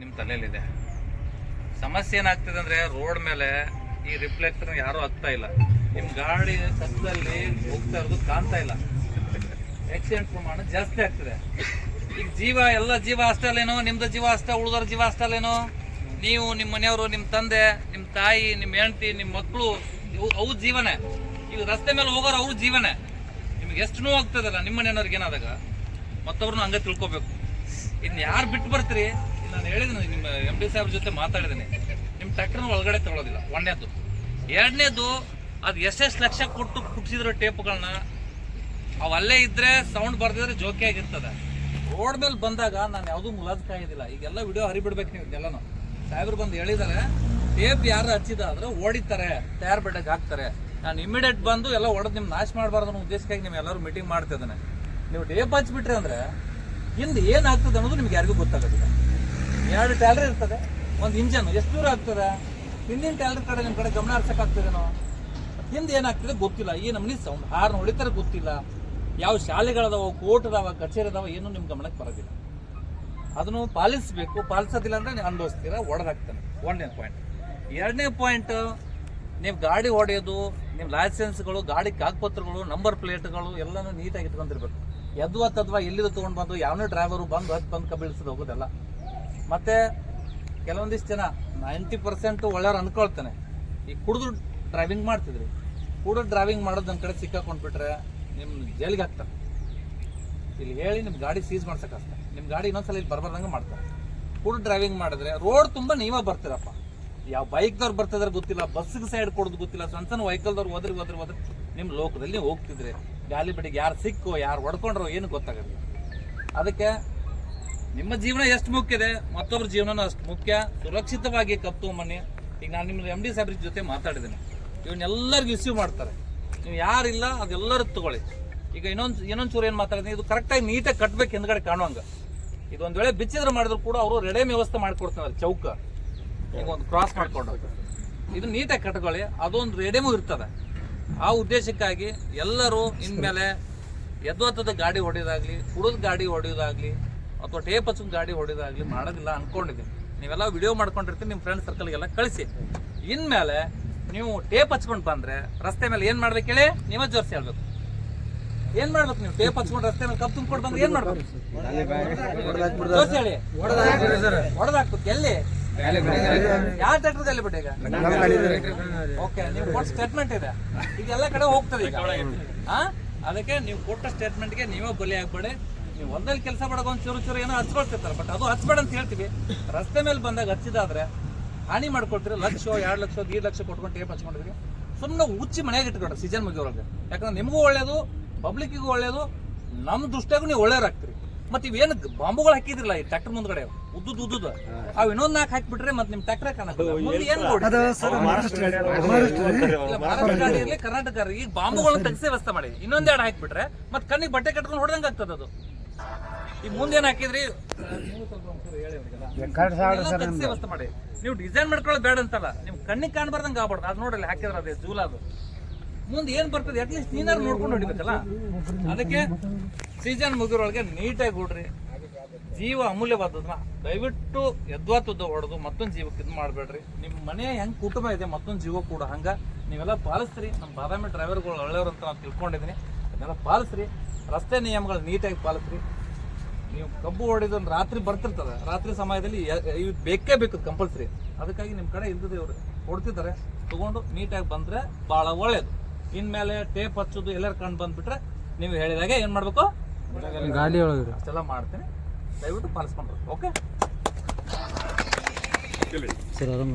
ನಿಮ್ಮ ತಲೆಯಲ್ಲಿದೆ. ಸಮಸ್ಯೆ ಏನಾಗ್ತಿದೆ ಅಂದ್ರೆ ರೋಡ್ ಮೇಲೆ ಈ ರಿಫ್ಲೆಕ್ಟರ್ ಯಾರು ಆಗ್ತಾ ಇಲ್ಲ. ನಿಮ್ಮ ಗಾಡಿ ಕತ್ತಲಲ್ಲಿ ಹೋಗ್ತಾ ಇರೋದು ಕಾಣ್ತಾ ಇಲ್ಲ. ಆಕ್ಸಿಡೆಂಟ್ ಪ್ರಮಾಣ ಜಾಸ್ತಿ ಆಗ್ತದೆ. ಈಗ ಜೀವ, ಎಲ್ಲ ಜೀವ ಅಷ್ಟಲ್ಲೇನೋ? ನಿಮ್ದು ಜೀವ ಅಷ್ಟೇ, ಉಳಿದವ್ರ ಜೀವ ಅಷ್ಟಲ್ಲೇನೋ? ನೀವು ನಿಮ್ಮ ಮನೆಯವರು ನಿಮ್ಮ ತಂದೆ ನಿಮ್ಮ ತಾಯಿ ನಿಮ್ಮ ಹೆಂಡತಿ ನಿಮ್ಮ ಮಕ್ಕಳು ಇವು ಅವು ಜೀವನೇ. ಈಗ ರಸ್ತೆ ಮೇಲೆ ಹೋಗೋರು ಅವ್ರ ಜೀವನೇ. ನಿಮ್ಗೆ ಎಷ್ಟು ನೋವು ಆಗ್ತದಲ್ಲ ನಿಮ್ಮ ಮನೆಯವ್ರಿಗೆ ಏನಾದಾಗ? ಮತ್ತೊಬ್ರನ್ನ ಹಂಗೆ ತಿಳ್ಕೊಬೇಕು. ಇನ್ನು ಯಾರು ಬಿಟ್ಟು ಬರ್ತೀರಿ? ನಾನು ಹೇಳಿದ್ದೀನಿ ನಿಮ್ಮ ಎಂ ಡಿ ಸಾಹೇಬ್ರ ಜೊತೆ ಮಾತಾಡಿದ್ದೀನಿ ನಿಮ್ಮ ಟ್ರ್ಯಾಕ್ಟರ್ನ ಒಳಗಡೆ ತಗೊಳ್ಳೋದಿಲ್ಲ ಒಂದನೇದು ಎರಡನೇದು ಅದು ಎಷ್ಟೆಷ್ಟು ಲಕ್ಷ ಕೊಟ್ಟು ಕುಟ್ಸಿದ್ರು ಟೇಪ್ಗಳನ್ನ ಅವಲ್ಲೇ ಇದ್ರೆ ಸೌಂಡ್ ಬರ್ದಿದ್ರೆ ಜೋಕಿಯಾಗಿರ್ತದೆ ರೋಡ್ ಮೇಲೆ ಬಂದಾಗ ನಾನು ಯಾವುದೂ ಮುಲಾಜ್ ಕಾಯೋದಿಲ್ಲ. ಈಗೆಲ್ಲ ವಿಡಿಯೋ ಹರಿಬಿಡ್ಬೇಕು ನೀವು ಇದೆಲ್ಲನೂ. ಸಾಹೇಬ್ರು ಬಂದು ಹೇಳಿದ್ದಾರೆ ಟೇಪ್ ಯಾರು ಹಚ್ಚಿದ ಆದ್ರೆ ಓಡಿತಾರೆ ತಯಾರು ಬೆಡ್ಗೆ ಹಾಕ್ತಾರೆ. ನಾನು ಇಮಿಡಿಯೇಟ್ ಬಂದು ಎಲ್ಲ ಹೊಡೆದು ನಿಮ್ಮ ನಾಶ ಮಾಡಬಾರ್ದು ಅನ್ನೋ ಉದ್ದೇಶಕ್ಕಾಗಿ ನೀವು ಎಲ್ಲರೂ ಮೀಟಿಂಗ್ ಮಾಡ್ತಿದ್ದಾನೆ. ನೀವು ಟೇಪ್ ಹಚ್ಬಿಟ್ರಿ ಅಂದರೆ, ಹಿಂದೆ ಏನಾಗ್ತದೆ ಅನ್ನೋದು ನಿಮ್ಗೆ ಯಾರಿಗೂ ಗೊತ್ತಾಗೋದಿಲ್ಲ. ಎರಡು ಟ್ಯಾಲ್ರಿ ಇರ್ತದೆ. ಒಂದು ಇಂಜನ್ ಎಷ್ಟು ದೂರ ಆಗ್ತದೆ? ಹಿಂದಿನ ಟ್ಯಾಲ್ರಿ ಕಡೆ ನಿಮ್ಮ ಕಡೆ ಗಮನ ಹರ್ಸಕ್ಕಾಗ್ತದೇನೋ ಹಿಂದೆ ಏನಾಗ್ತದೆ ಗೊತ್ತಿಲ್ಲ. ಈ ನಮ್ನಿ ಸೌಂಡ್ ಹಾರ್ನ್ ಹೊಡಿತಾರೆ ಗೊತ್ತಿಲ್ಲ. ಯಾವ ಶಾಲೆಗಳದಾವ ಕೋರ್ಟ್ ಅದಾವ ಕಚೇರಿ ಅದಾವ ಏನು ನಿಮ್ಮ ಗಮನಕ್ಕೆ ಬರೋದಿಲ್ಲ. ಅದನ್ನು ಪಾಲಿಸಬೇಕು. ಪಾಲಿಸೋದಿಲ್ಲ ಅಂದ್ರೆ ನೀವು ಅನುಭವಿಸ್ತೀರ ಒಡೆದಾಗ್ತಾನೆ. ಒಂದನೇ ಪಾಯಿಂಟ್ ಎರಡನೇ ಪಾಯಿಂಟ್ ನೀವು ಗಾಡಿ ಹೊಡೆಯೋದು ನಿಮ್ಮ ಲೈಸೆನ್ಸ್ಗಳು ಗಾಡಿ ಕಾಗಪತ್ರಗಳು ನಂಬರ್ ಪ್ಲೇಟ್ಗಳು ಎಲ್ಲನೂ ನೀಟಾಗಿ ಇಟ್ಕೊಂಡಿರ್ಬೇಕು. ಎದ್ವಾ ತದ್ವಾ ಎಲ್ಲಿದು ತೊಗೊಂಡು ಬಂದು, ಯಾವನೇ ಡ್ರೈವರು ಬಂದು ಹತ್ತು ಬಂದು ಕಬಿಳಿಸೋದು ಹೋಗೋದಲ್ಲ. ಮತ್ತೆ ಕೆಲವೊಂದಿಷ್ಟು ಜನ ನೈಂಟಿ ಪರ್ಸೆಂಟ್ ಒಳ್ಳೆಯವ್ರು ಅನ್ಕೊಳ್ತಾನೆ ಈ ಕುಡಿದು ಡ್ರೈವಿಂಗ್ ಮಾಡ್ತಿದ್ರಿ. ಕುಡಿದು ಡ್ರೈವಿಂಗ್ ಮಾಡೋದು ನನ್ನ ಕಡೆ ಸಿಕ್ಕಾಕೊಂಡ್ಬಿಟ್ರೆ ನಿಮ್ಮ ಜೈಲಿಗೆ ಹಾಕ್ತಾರೆ. ಇಲ್ಲಿ ಹೇಳಿ ನಿಮ್ಮ ಗಾಡಿ ಸೀಸ್ ಮಾಡ್ಸೋಕ್ಕಾಗ್ತದೆ. ನಿಮ್ಮ ಗಾಡಿ ಇನ್ನೊಂದ್ಸಲ ಇಲ್ಲಿ ಬರ್ಬಾರ್ದಂಗೆ ಮಾಡ್ತಾರೆ. ಕುಡಿದು ಡ್ರೈವಿಂಗ್ ಮಾಡಿದ್ರೆ ರೋಡ್ ತುಂಬ ನೀವೇ ಬರ್ತೀರಪ್ಪ. ಯಾವ ಬೈಕ್ದವ್ರು ಬರ್ತಿದ್ರೆ ಗೊತ್ತಿಲ್ಲ ಬಸ್ಸಿಗೆ ಸೈಡ್ ಕೊಡೋದು ಗೊತ್ತಿಲ್ಲ, ಸಣ್ಣ ಸಣ್ಣ ವೆಹಿಕಲ್ದವ್ರು ಹೋದ್ರಿ ಹೋದ್ರಿ ಹೋದ್ರೆ ನಿಮ್ಮ ಲೋಕದಲ್ಲಿ ಹೋಗ್ತಿದ್ರಿ. ಗಾಲಿ ಬಿಡಿಗೆ ಯಾರು ಸಿಕ್ಕೋ, ಯಾರು ಹೊಡ್ಕೊಂಡ್ರೋ ಏನು ಗೊತ್ತಾಗಲ್ಲ. ಅದಕ್ಕೆ ನಿಮ್ಮ ಜೀವನ ಎಷ್ಟು ಮುಖ್ಯ ಇದೆ? ಮತ್ತೊಬ್ಬರ ಜೀವನನೂ ಅಷ್ಟು ಮುಖ್ಯ. ಸುರಕ್ಷಿತವಾಗಿ ಕಪ್ ಮನೆ. ಈಗ ನಾನು ನಿಮ್ಮ ಎಂ ಡಿ ಸಾಹೇಬ್ರ ಜೊತೆ ಮಾತಾಡಿದ್ದೀನಿ. ಇವನ್ನೆಲ್ಲರಿಗೂ ರಿಸೀವ್ ಮಾಡ್ತಾರೆ. ನೀವು ಯಾರಿಲ್ಲ, ಅದೆಲ್ಲರೂ ತಗೊಳ್ಳಿ. ಈಗ ಇನ್ನೊಂದು ಇನ್ನೊಂದು ಚೂರು ಏನು ಮಾತಾಡ್ತೀನಿ ಇದು ಕರೆಕ್ಟಾಗಿ ನೀಟಾಗಿ ಕಟ್ಬೇಕು ಹಿಂದ್ಗಡೆ ಕಾಣುವಂಗೆ. ಇದೊಂದು ವೇಳೆ ಬಿಚ್ಚಿದ್ರೆ ಮಾಡಿದ್ರು ಕೂಡ ಅವರು ರೆಡೇಮ್ ವ್ಯವಸ್ಥೆ ಮಾಡ್ಕೊಡ್ತಾರೆ, ಚೌಕ. ಈಗ ಒಂದು ಕ್ರಾಸ್ ಮಾಡಿಕೊಂಡು. ಇದು ನೀಟಾಗಿ ಕಟ್ಕೊಳ್ಳಿ. ಅದೊಂದು ರೆಡೇಮು ಇರ್ತದೆ. ಆ ಉದ್ದೇಶಕ್ಕಾಗಿ ಎಲ್ಲರೂ ಇನ್ಮೇಲೆ ಎದ್ವತ್ತದ ಗಾಡಿ ಹೊಡೆಯೋದಾಗಲಿ, ಕುಡಿದ ಗಾಡಿ ಹೊಡೆಯೋದಾಗ್ಲಿ ಅಥವಾ ಟೇಪ್ ಹಚ್ಚದ ಗಾಡಿ ಹೊಡೆಯೋದಾಗ್ಲಿ ಮಾಡೋದಿಲ್ಲ ಅನ್ಕೊಂಡಿದ್ದೀನಿ. ನೀವೆಲ್ಲ ವಿಡಿಯೋ ಮಾಡ್ಕೊಂಡಿರ್ತೀನಿ ನಿಮ್ಮ ಫ್ರೆಂಡ್ ಸರ್ಕಲ್ಗೆಲ್ಲ ಕಳಿಸಿ. ಇನ್ಮೇಲೆ ನೀವು ಟೇಪ್ ಹಚ್ಕೊಂಡು ಬಂದ್ರೆ ರಸ್ತೆ ಮೇಲೆ ಏನು ಮಾಡ್ಬೇಕು ಹೇಳಿ? ನೀವೇ ಜೋರ್ಸಿ ಹೇಳ್ಬೇಕು. ಏನ್ ಮಾಡ್ಬೇಕು ನೀವು? ಟೇಪ್ ಹಚ್ಕೊಂಡು ರಸ್ತೆ ಮೇಲೆ ಕಪ್ ತುಂಬಿಕೊಂಡು ಬಂದ್ರೆ ಏನ್ ಮಾಡ್ಬೇಕು? ಹೊಡೆದಾಕ್ಬೇಕು ಎಲ್ಲಿ? ಯಾವ ಟ್ರ್ಯಾಕ್ಟರ್ ಅಲ್ಲಿ ಬಿಟ್ಟು ಈಗ? ಓಕೆ ನೀವು ಕೊಟ್ಟ ಸ್ಟೇಟ್ಮೆಂಟ್ ಇದೆ. ಈಗ ಕಡೆ ಹೋಗ್ತದೆ ಈಗ? ಅದಕ್ಕೆ ನೀವು ಕೊಟ್ಟ ಸ್ಟೇಟ್ಮೆಂಟ್ಗೆ ನೀವೇ ಬಲಿ ಆಗ್ಬೇಡಿ. ನೀವು ಹೊಲದಲ್ಲಿ ಕೆಲಸ ಮಾಡೋಕೆ ಒಂದು ಚೂರು ಚೂರು ಏನೋ ಹಚ್ಕೊಳ್ತಿರ್ತಾರೆ ಬಟ್ ಅದು ಹಚ್ಬೇಡ ಅಂತ ಹೇಳ್ತೀವಿ. ರಸ್ತೆ ಮೇಲೆ ಬಂದಾಗ ಹಚ್ಚಿದಾದ್ರೆ ಹಾನಿ ಮಾಡ್ಕೊಳ್ತೀರಿ ಲಕ್ಷ ಎರಡು ಲಕ್ಷ ಐದು ಲಕ್ಷ ಕೊಟ್ಕೊಂಡು ಟೇಪ್ ಹಚ್ಕೊಂಡಿದ್ರಿ. ಸುಮ್ಮನೆ ಉಚ್ಚಿ ಮನೆಯಾಗ ಇಟ್ಕೊಡ್ರಿ ಸೀಸನ್ ಮುಗಿಯೋರಿಗೆ ಯಾಕಂದ್ರೆ ನಿಮಗೂ ಒಳ್ಳೇದು ಪಬ್ಲಿಕ್ಕಿಗೂ ಒಳ್ಳೇದು ನಮ್ಮ ದೃಷ್ಟಿಯಾಗೂ ನೀವು ಒಳ್ಳೆಯವ್ರಾಗ್ತೀರಿ ಮತ್ತೆ ಇವೇನು ಬಾಂಬುಗಳು ಹಾಕಿದ್ರಲ್ಲ ಈ ಟ್ರ್ಯಾಕ್ಟರ್ ಮುಂದ್ಗಡೆ? ಉದ್ದುದ್ ಉದ್ದುದ. ಅವ್ ಇನ್ನೊಂದ್ ನಾಲ್ಕು ಹಾಕ್ಬಿಟ್ರೆ ಮತ್ತೆ ನಿಮ್ ಟ್ರ್ಯಾಕ್ಟರ್ ಕಾಣಲ್ಲ ಇರ್ಲಿ ಕರ್ನಾಟಕ ಈಗ ಬಾಂಬುಗಳನ್ನ ತೆಗ್ಸಿ ವ್ಯವಸ್ಥೆ ಮಾಡಿ. ಇನ್ನೊಂದೆರಡು ಹಾಕ್ಬಿಟ್ರೆ ಮತ್ತೆ ಕಣ್ಣಿಗೆ ಬಟ್ಟೆ ಕಟ್ಕೊಂಡು ಹೊಡೆದಂಗ ಆಗ್ತದ ಅದು. ಈಗ ಮುಂದೆ ಏನ್ ಹಾಕಿದ್ರಿ ವ್ಯವಸ್ಥೆ ಮಾಡಿ. ನೀವು ಡಿಸೈನ್ ಮಾಡ್ಕೊಳ್ಳೋದು ಬೇಡ ಅಂತಲ್ಲ ನಿಮ್ ಕಣ್ಣಿಗೆ ಕಾಣ್ಬಾರ್ದಂಗೆ ಆಗ್ಬಾರ್ದು. ಅದು ನೋಡಲ್ಲ ಹಾಕಿದ್ರ ಅದೇ ಜೂಲ ಅದು. ಮುಂದೆ ಏನ್ ಬರ್ತದೆ? ಅಟ್ಲೀಸ್ಟ್ ನೀನಾರು ನೋಡ್ಕೊಂಡು ಹೊಡಿಬೇಕಲ್ಲ? ಅದಕ್ಕೆ ಸೀಸನ್ ಮುಗಿರೋಳಗೆ ನೀಟಾಗಿ ಹುಡ್ರಿ ಜೀವ ಅಮೂಲ್ಯವಾದದ್ನ. ದಯವಿಟ್ಟು ಎದ್ವಾತದ್ದು ಹೊಡೆದು ಮತ್ತೊಂದು ಜೀವಕ್ಕೆ ಇದು ಮಾಡಬೇಡ್ರಿ. ನಿಮ್ಮ ಮನೆ ಹೆಂಗ್ ಕುಟುಂಬ ಇದೆ ಮತ್ತೊಂದು ಜೀವ ಕೂಡ ಹಂಗ. ನೀವೆಲ್ಲ ಪಾಲಿಸ್ರಿ. ನಮ್ಮ ಬಾದಾಮಿ ಡ್ರೈವರ್ಗಳು ಒಳ್ಳೆಯವ್ರು ಅಂತ ನಾನು ತಿಳ್ಕೊಂಡಿದ್ದೀನಿ ಅದನ್ನೆಲ್ಲ ಪಾಲಿಸ್ರಿ. ರಸ್ತೆ ನಿಯಮಗಳು ನೀಟಾಗಿ ಪಾಲಿಸ್ರಿ. ನೀವು ಕಬ್ಬು ಹೊಡೆದು ರಾತ್ರಿ ಬರ್ತಿರ್ತದೆ. ರಾತ್ರಿ ಸಮಯದಲ್ಲಿ ಇವ್ ಬೇಕೇ ಬೇಕು ಕಂಪಲ್ಸರಿ ಅದಕ್ಕಾಗಿ ನಿಮ್ಮ ಕಡೆ ಇಲ್ದಿದೆ ಇವರು ಕೊಡ್ತಿದ್ದಾರೆ. ತಗೊಂಡು ನೀಟಾಗಿ ಬಂದ್ರೆ ಭಾಳ ಒಳ್ಳೇದು. ಇನ್ಮೇಲೆ ಟೇಪ್ ಹಚ್ಚೋದು ಎಲ್ಲರ ಕಂಡು ಬಂದುಬಿಟ್ರೆ ನೀವು ಹೇಳಿದಾಗ ಏನು ಮಾಡಬೇಕು? ಗಾಡಿ ಒಳಗೆ ಅಷ್ಟೆಲ್ಲ ಮಾಡ್ತೀನಿ. ದಯವಿಟ್ಟು ಪಾಲಿಸ್ಕೊಂಡ್ರೆ. ಓಕೆ ಸರ್ ಆರಾಮ